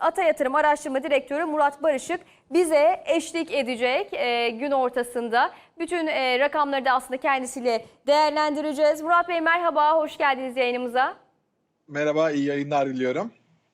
Ata Yatırım Araştırma Direktörü Murat Barışık bize eşlik edecek e, gün ortasında. Bütün e, rakamları da aslında kendisiyle değerlendireceğiz. Murat Bey merhaba, hoş geldiniz yayınımıza. Merhaba, iyi yayınlar diliyorum.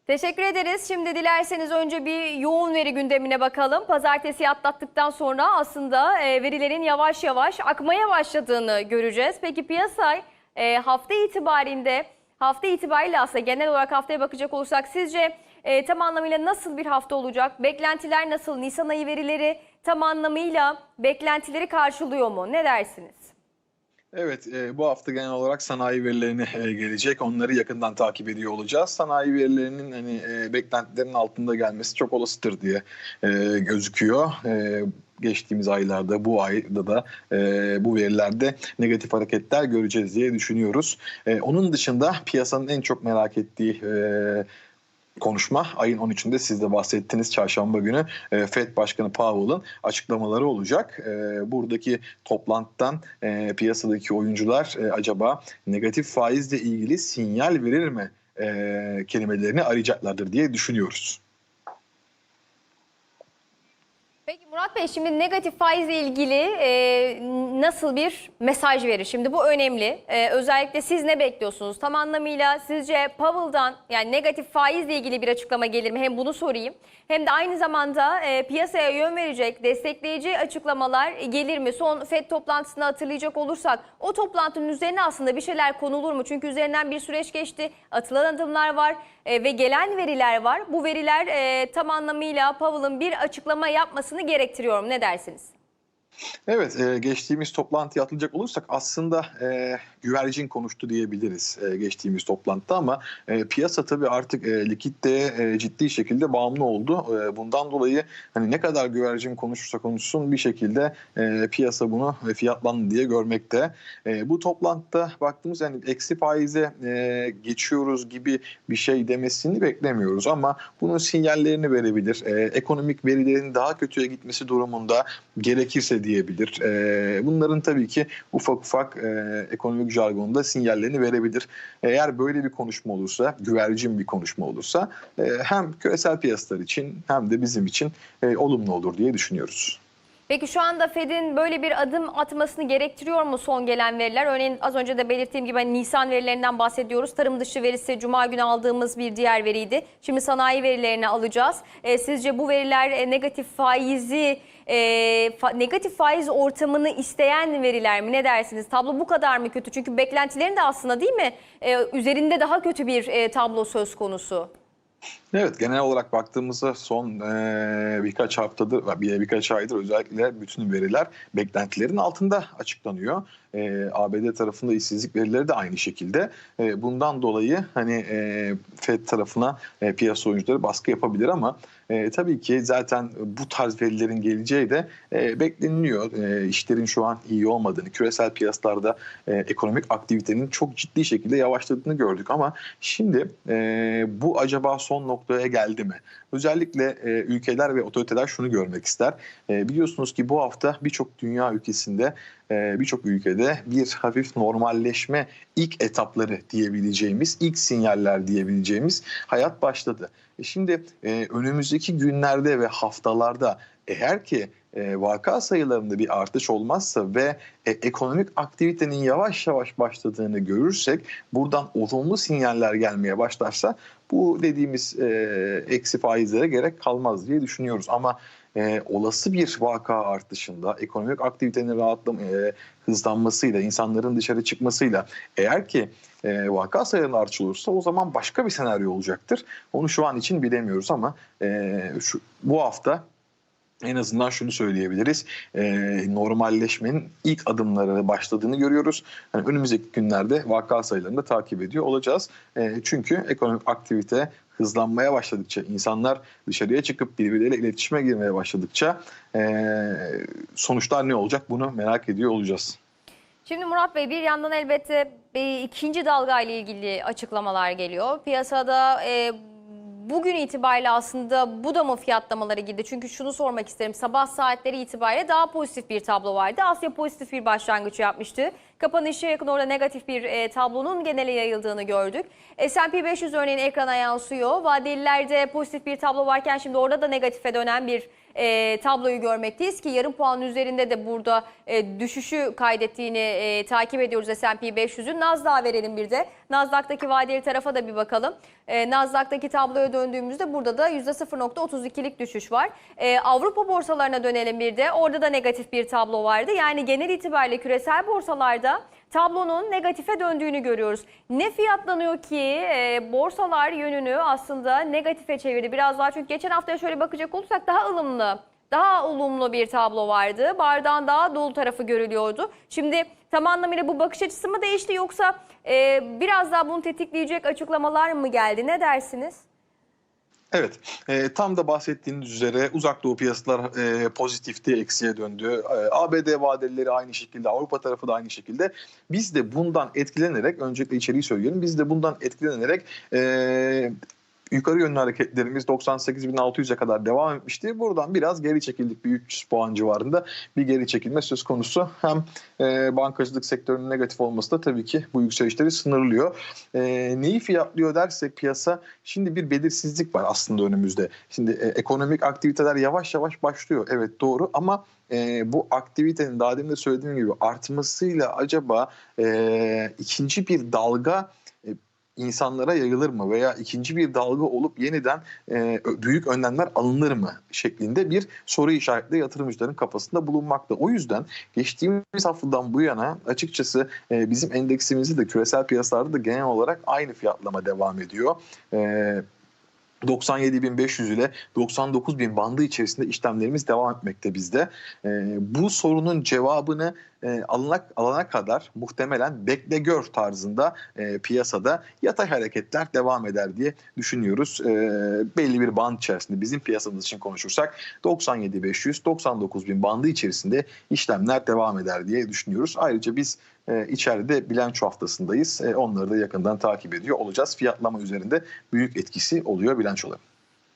Teşekkür ederiz. Şimdi dilerseniz önce bir yoğun veri gündemine bakalım. Pazartesi atlattıktan sonra aslında e, verilerin yavaş yavaş akmaya başladığını göreceğiz. Peki piyasa e, hafta itibarinde, hafta itibariyle aslında genel olarak haftaya bakacak olursak sizce e, tam anlamıyla nasıl bir hafta olacak? Beklentiler nasıl? Nisan ayı verileri tam anlamıyla beklentileri karşılıyor mu? Ne dersiniz? Evet, e, bu hafta genel olarak sanayi verilerini e, gelecek. Onları yakından takip ediyor olacağız. Sanayi verilerinin hani e, beklentilerin altında gelmesi çok olasıdır diye e, gözüküyor. Geçtiğimiz aylarda, bu ayda da bu verilerde negatif hareketler göreceğiz diye düşünüyoruz. Onun dışında piyasanın en çok merak ettiği konuşma ayın 13'ünde siz de bahsettiniz çarşamba günü e, Fed Başkanı Powell'ın açıklamaları olacak. E, buradaki toplantıdan e, piyasadaki oyuncular e, acaba negatif faizle ilgili sinyal verir mi kelimelerini arayacaklardır diye düşünüyoruz. Peki Murat Bey şimdi negatif faizle ilgili e, nasıl bir mesaj verir? Şimdi bu önemli. E, özellikle siz ne bekliyorsunuz? Tam anlamıyla sizce Powell'dan yani negatif faizle ilgili bir açıklama gelir mi? Hem bunu sorayım. Hem de aynı zamanda e, piyasaya yön verecek, destekleyici açıklamalar gelir mi? Son FED toplantısını hatırlayacak olursak o toplantının üzerine aslında bir şeyler konulur mu? Çünkü üzerinden bir süreç geçti. Atılan adımlar var e, ve gelen veriler var. Bu veriler e, tam anlamıyla Powell'ın bir açıklama yapmasını gerektiriyor mu? Ne dersiniz? Evet, e, geçtiğimiz toplantıya atılacak olursak aslında e, güvercin konuştu diyebiliriz e, geçtiğimiz toplantıda ama e, piyasa tabii artık e, likiditeye e, ciddi şekilde bağımlı oldu. E, bundan dolayı hani ne kadar güvercin konuşursa konuşsun bir şekilde e, piyasa bunu e, fiyatlandı diye görmekte. E, bu toplantıda baktığımız yani eksi faize e, geçiyoruz gibi bir şey demesini beklemiyoruz ama bunun sinyallerini verebilir. E, ekonomik verilerin daha kötüye gitmesi durumunda gerekirse diyebilir. E, bunların tabii ki ufak ufak e, ekonomik jargonda sinyallerini verebilir. Eğer böyle bir konuşma olursa, güvercin bir konuşma olursa e, hem küresel piyasalar için hem de bizim için e, olumlu olur diye düşünüyoruz. Peki şu anda Fed'in böyle bir adım atmasını gerektiriyor mu son gelen veriler? Örneğin az önce de belirttiğim gibi hani Nisan verilerinden bahsediyoruz. Tarım dışı verisi Cuma günü aldığımız bir diğer veriydi. Şimdi sanayi verilerini alacağız. E, sizce bu veriler e, negatif faizi, e, fa- negatif faiz ortamını isteyen veriler mi? Ne dersiniz? Tablo bu kadar mı kötü? Çünkü beklentilerin de aslında değil mi? E, üzerinde daha kötü bir e, tablo söz konusu. Evet genel olarak baktığımızda son e, birkaç haftadır bir, birkaç aydır özellikle bütün veriler beklentilerin altında açıklanıyor. E, ABD tarafında işsizlik verileri de aynı şekilde. E, bundan dolayı hani e, Fed tarafına e, piyasa oyuncuları baskı yapabilir ama e, tabii ki zaten bu tarz verilerin geleceği de e, bekleniliyor. E, işlerin şu an iyi olmadığını, küresel piyasalarda e, ekonomik aktivitenin çok ciddi şekilde yavaşladığını gördük ama şimdi e, bu acaba son noktaya geldi mi? Özellikle e, ülkeler ve otoriteler şunu görmek ister. E, biliyorsunuz ki bu hafta birçok dünya ülkesinde birçok ülkede bir hafif normalleşme ilk etapları diyebileceğimiz, ilk sinyaller diyebileceğimiz hayat başladı. E şimdi e, önümüzdeki günlerde ve haftalarda eğer ki e, vaka sayılarında bir artış olmazsa ve e, ekonomik aktivitenin yavaş yavaş başladığını görürsek buradan olumlu sinyaller gelmeye başlarsa bu dediğimiz e, eksi faizlere gerek kalmaz diye düşünüyoruz. Ama e, olası bir vaka artışında ekonomik aktivitenin rahatlam e, hızlanmasıyla, insanların dışarı çıkmasıyla eğer ki e, vaka sayılarının artış o zaman başka bir senaryo olacaktır. Onu şu an için bilemiyoruz ama e, şu, bu hafta en azından şunu söyleyebiliriz. E, normalleşmenin ilk adımları başladığını görüyoruz. Yani önümüzdeki günlerde vaka sayılarını da takip ediyor olacağız. E, çünkü ekonomik aktivite hızlanmaya başladıkça, insanlar dışarıya çıkıp birbirleriyle iletişime girmeye başladıkça e, sonuçlar ne olacak bunu merak ediyor olacağız. Şimdi Murat Bey bir yandan elbette bir ikinci dalga ile ilgili açıklamalar geliyor. Piyasada e, bugün itibariyle aslında bu da mı fiyatlamaları girdi? Çünkü şunu sormak isterim. Sabah saatleri itibariyle daha pozitif bir tablo vardı. Asya pozitif bir başlangıç yapmıştı. Kapanışa yakın orada negatif bir e, tablonun genele yayıldığını gördük. S&P 500 örneğin ekrana yansıyor. Vadelilerde pozitif bir tablo varken şimdi orada da negatife dönen bir e, tabloyu görmekteyiz ki yarım puan üzerinde de burada e, düşüşü kaydettiğini e, takip ediyoruz S&P 500'ün. Nasdaq'a verelim bir de. Nasdaq'taki vadeli tarafa da bir bakalım. E, Nasdaq'taki tabloya döndüğümüzde burada da %0.32'lik düşüş var. E, Avrupa borsalarına dönelim bir de. Orada da negatif bir tablo vardı. Yani genel itibariyle küresel borsalarda tablonun negatife döndüğünü görüyoruz. Ne fiyatlanıyor ki e, borsalar yönünü aslında negatife çevirdi. Biraz daha çünkü geçen haftaya şöyle bakacak olursak daha ılımlı, daha olumlu bir tablo vardı. Bardağın daha dolu tarafı görülüyordu. Şimdi tam anlamıyla bu bakış açısı mı değişti yoksa e, biraz daha bunu tetikleyecek açıklamalar mı geldi? Ne dersiniz? Evet, e, tam da bahsettiğiniz üzere uzak doğu piyasalar e, pozitifti, eksiye döndü. E, ABD vadeleri aynı şekilde, Avrupa tarafı da aynı şekilde. Biz de bundan etkilenerek, öncelikle içeriği söyleyelim, biz de bundan etkilenerek e, yukarı yönlü hareketlerimiz 98.600'e kadar devam etmişti. Buradan biraz geri çekildik bir 300 puan civarında bir geri çekilme söz konusu. Hem e, bankacılık sektörünün negatif olması da tabii ki bu yükselişleri sınırlıyor. E, neyi fiyatlıyor dersek piyasa şimdi bir belirsizlik var aslında önümüzde. Şimdi e, ekonomik aktiviteler yavaş yavaş başlıyor. Evet doğru ama e, bu aktivitenin daha demin de söylediğim gibi artmasıyla acaba e, ikinci bir dalga insanlara yayılır mı veya ikinci bir dalga olup yeniden e, büyük önlemler alınır mı şeklinde bir soru işaretli yatırımcıların kafasında bulunmakta. O yüzden geçtiğimiz haftadan bu yana açıkçası e, bizim endeksimizde de küresel piyasalarda da genel olarak aynı fiyatlama devam ediyor. E, 97.500 ile 99.000 bandı içerisinde işlemlerimiz devam etmekte bizde. E, bu sorunun cevabını e, alana, alana kadar muhtemelen bekle gör tarzında e, piyasada yatay hareketler devam eder diye düşünüyoruz. E, belli bir band içerisinde bizim piyasamız için konuşursak 97.500 99.000 bandı içerisinde işlemler devam eder diye düşünüyoruz. Ayrıca biz e, içeride bilanço haftasındayız. E, onları da yakından takip ediyor olacağız. Fiyatlama üzerinde büyük etkisi oluyor bilançoların.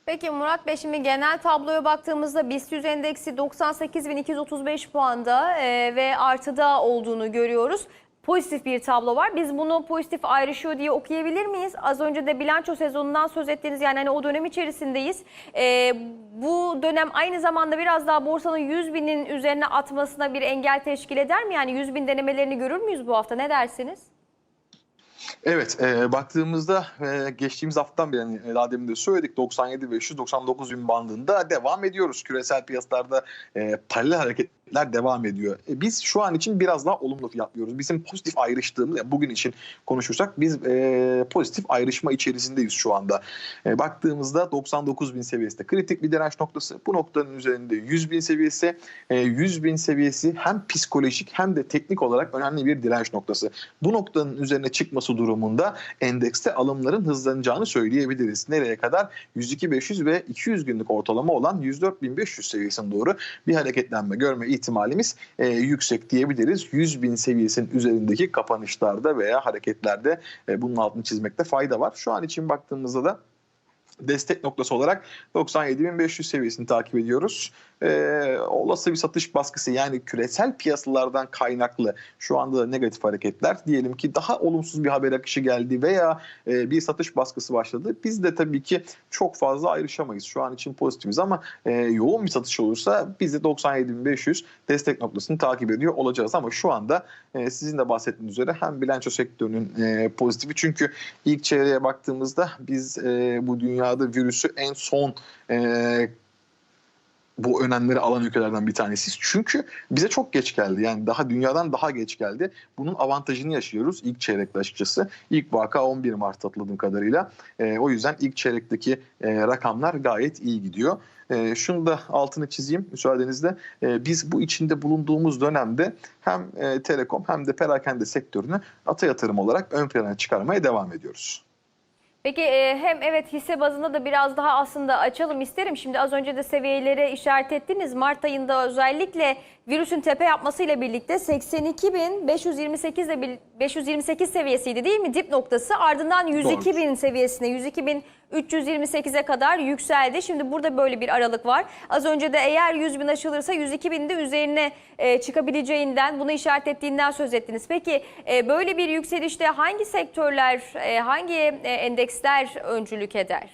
Peki Murat Bey şimdi genel tabloya baktığımızda BIST 100 endeksi 98.235 puanda e, ve artıda olduğunu görüyoruz. Pozitif bir tablo var. Biz bunu pozitif ayrışıyor diye okuyabilir miyiz? Az önce de bilanço sezonundan söz ettiğiniz yani hani o dönem içerisindeyiz. E, bu dönem aynı zamanda biraz daha borsanın 100 binin üzerine atmasına bir engel teşkil eder mi? Yani 100 bin denemelerini görür müyüz bu hafta? Ne dersiniz? Evet, e, baktığımızda e, geçtiğimiz haftadan beri yani daha demin de söyledik 97 ve 99 bin bandında devam ediyoruz. Küresel piyasalarda e, paralel hareketler devam ediyor. E, biz şu an için biraz daha olumlu fiyatlıyoruz. Bizim pozitif ayrıştığımız, yani bugün için konuşursak biz e, pozitif ayrışma içerisindeyiz şu anda. E, baktığımızda 99 bin seviyesinde kritik bir direnç noktası. Bu noktanın üzerinde 100 bin seviyesi. E, 100 bin seviyesi hem psikolojik hem de teknik olarak önemli bir direnç noktası. Bu noktanın üzerine çıkması durumunda endekste alımların hızlanacağını söyleyebiliriz. Nereye kadar? 102.500 ve 200 günlük ortalama olan 104.500 seviyesine doğru bir hareketlenme görme ihtimalimiz e, yüksek diyebiliriz. 100 bin seviyesinin üzerindeki kapanışlarda veya hareketlerde e, bunun altını çizmekte fayda var. Şu an için baktığımızda da destek noktası olarak 97.500 seviyesini takip ediyoruz. Ee, olası bir satış baskısı yani küresel piyasalardan kaynaklı şu anda da negatif hareketler diyelim ki daha olumsuz bir haber akışı geldi veya e, bir satış baskısı başladı. Biz de tabii ki çok fazla ayrışamayız. Şu an için pozitifiz ama e, yoğun bir satış olursa biz de 97.500 destek noktasını takip ediyor olacağız ama şu anda e, sizin de bahsettiğiniz üzere hem bilanço sektörünün e, pozitifi çünkü ilk çeyreğe baktığımızda biz e, bu dünyada virüsü en son e, bu önlemleri alan ülkelerden bir tanesiyiz. Çünkü bize çok geç geldi. Yani daha dünyadan daha geç geldi. Bunun avantajını yaşıyoruz ilk çeyrekte açıkçası. İlk vaka 11 Mart hatırladığım kadarıyla. E, o yüzden ilk çeyrekteki e, rakamlar gayet iyi gidiyor. E, şunu da altını çizeyim müsaadenizle. E, biz bu içinde bulunduğumuz dönemde hem e, telekom hem de perakende sektörünü ata yatırım olarak ön plana çıkarmaya devam ediyoruz. Peki e, hem evet hisse bazında da biraz daha aslında açalım isterim. Şimdi az önce de seviyeleri işaret ettiniz. Mart ayında özellikle virüsün tepe yapmasıyla birlikte 82.528 ile bir 528 seviyesiydi değil mi dip noktası? Ardından 102 Doğru. bin seviyesine 102 bin 328'e kadar yükseldi. Şimdi burada böyle bir aralık var. Az önce de eğer 100 bin aşılırsa 102 bin de üzerine e, çıkabileceğinden, bunu işaret ettiğinden söz ettiniz. Peki e, böyle bir yükselişte hangi sektörler, e, hangi e, endeksler öncülük eder?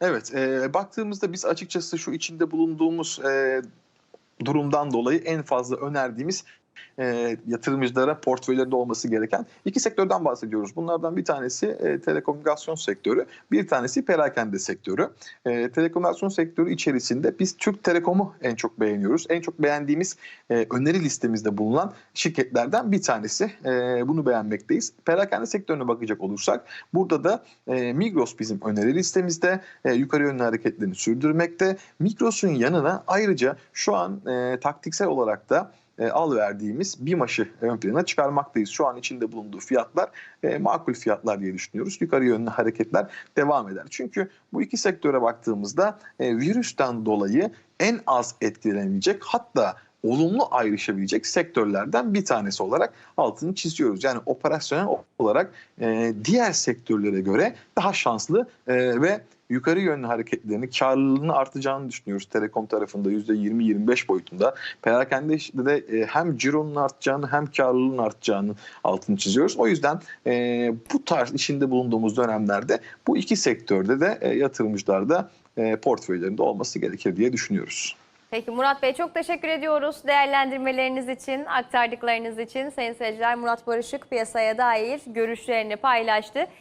Evet, e, baktığımızda biz açıkçası şu içinde bulunduğumuz e, durumdan dolayı en fazla önerdiğimiz e, yatırımcılara portföylerinde olması gereken iki sektörden bahsediyoruz. Bunlardan bir tanesi e, telekomünikasyon sektörü, bir tanesi perakende sektörü. E, telekomünikasyon sektörü içerisinde biz Türk Telekom'u en çok beğeniyoruz. En çok beğendiğimiz e, öneri listemizde bulunan şirketlerden bir tanesi. E, bunu beğenmekteyiz. Perakende sektörüne bakacak olursak burada da e, Migros bizim öneri listemizde e, yukarı yönlü hareketlerini sürdürmekte. Migros'un yanına ayrıca şu an e, taktiksel olarak da e, al verdiğimiz BİMAŞ'ı ön plana çıkarmaktayız. Şu an içinde bulunduğu fiyatlar e, makul fiyatlar diye düşünüyoruz. Yukarı yönlü hareketler devam eder. Çünkü bu iki sektöre baktığımızda e, virüsten dolayı en az etkilenecek hatta olumlu ayrışabilecek sektörlerden bir tanesi olarak altını çiziyoruz. Yani operasyonel olarak e, diğer sektörlere göre daha şanslı e, ve yukarı yönlü hareketlerini, karlılığını artacağını düşünüyoruz. Telekom tarafında %20-25 boyutunda. Perakende de e, hem cironun artacağını hem karlılığın artacağını altını çiziyoruz. O yüzden e, bu tarz içinde bulunduğumuz dönemlerde bu iki sektörde de e, yatırımcılarda portföylerinde olması gerekir diye düşünüyoruz. Peki Murat Bey çok teşekkür ediyoruz değerlendirmeleriniz için, aktardıklarınız için. Sayın seyirciler Murat Barışık piyasaya dair görüşlerini paylaştı.